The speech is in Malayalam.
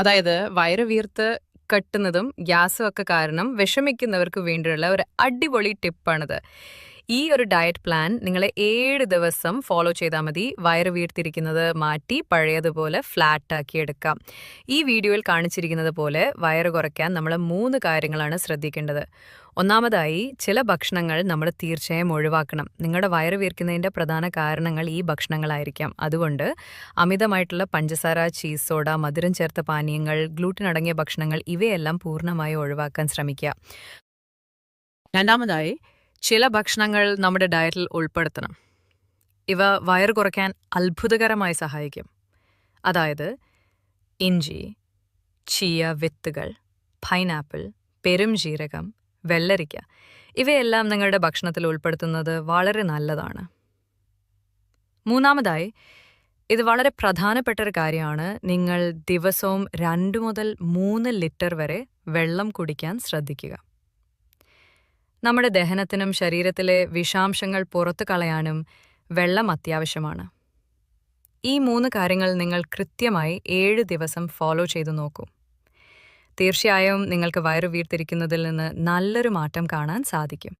അതായത് വയറ് വീർത്ത് കെട്ടുന്നതും ഗ്യാസും ഒക്കെ കാരണം വിഷമിക്കുന്നവർക്ക് വേണ്ടിയുള്ള ഒരു അടിപൊളി ടിപ്പാണിത്. ഈ ഒരു ഡയറ്റ് പ്ലാൻ നിങ്ങൾ ഏഴ് ദിവസം ഫോളോ ചെയ്താൽ മതി. വയറ് വീർത്തിരിക്കുന്നത് മാറ്റി പഴയതുപോലെ ഫ്ലാറ്റാക്കി എടുക്കാം. ഈ വീഡിയോയിൽ കാണിച്ചിരിക്കുന്നത് പോലെ വയറ് കുറയ്ക്കാൻ നമ്മൾ മൂന്ന് കാര്യങ്ങളാണ് ശ്രദ്ധിക്കേണ്ടത്. ഒന്നാമതായി ചില ഭക്ഷണങ്ങൾ നമ്മൾ തീർച്ചയായും ഒഴിവാക്കണം. നിങ്ങളുടെ വയറ് വീർക്കുന്നതിന്റെ പ്രധാന കാരണങ്ങൾ ഈ ഭക്ഷണങ്ങളായിരിക്കാം. അതുകൊണ്ട് അമിതമായിട്ടുള്ള പഞ്ചസാര ചീസ് സോഡ മധുരം ചേർത്ത പാനീയങ്ങൾ ഗ്ലൂട്ടിൻ അടങ്ങിയ ഭക്ഷണങ്ങൾ ഇവയെല്ലാം പൂർണമായി ഒഴിവാക്കാൻ ശ്രമിക്കുക. രണ്ടാമതായി ചില ഭക്ഷണങ്ങൾ നമ്മുടെ ഡയറ്റിൽ ഉൾപ്പെടുത്തണം. ഇവ വയറ് കുറയ്ക്കാൻ അത്ഭുതകരമായി സഹായിക്കും. അതായത് ഇഞ്ചി ചീയ വിത്തുകൾ പൈനാപ്പിൾ പെരും ജീരകം വെള്ളരിക്ക ഇവയെല്ലാം നിങ്ങളുടെ ഭക്ഷണത്തിൽ ഉൾപ്പെടുത്തുന്നത് വളരെ നല്ലതാണ്. മൂന്നാമതായി ഇത് വളരെ പ്രധാനപ്പെട്ട ഒരു കാര്യമാണ്. നിങ്ങൾ ദിവസവും രണ്ട് മുതൽ മൂന്ന് ലിറ്റർ വരെ വെള്ളം കുടിക്കാൻ ശ്രദ്ധിക്കുക. നമ്മുടെ ദഹനത്തിനും ശരീരത്തിലെ വിഷാംശങ്ങൾ പുറത്തു കളയാനും വെള്ളം അത്യാവശ്യമാണ്. ഈ മൂന്ന് കാര്യങ്ങൾ നിങ്ങൾ കൃത്യമായി ഏഴ് ദിവസം ഫോളോ ചെയ്തു നോക്കൂ. തീർച്ചയായും നിങ്ങൾക്ക് വയറു വീർത്തിരിക്കുന്നതിൽ നിന്ന് നല്ലൊരു മാറ്റം കാണാൻ സാധിക്കും.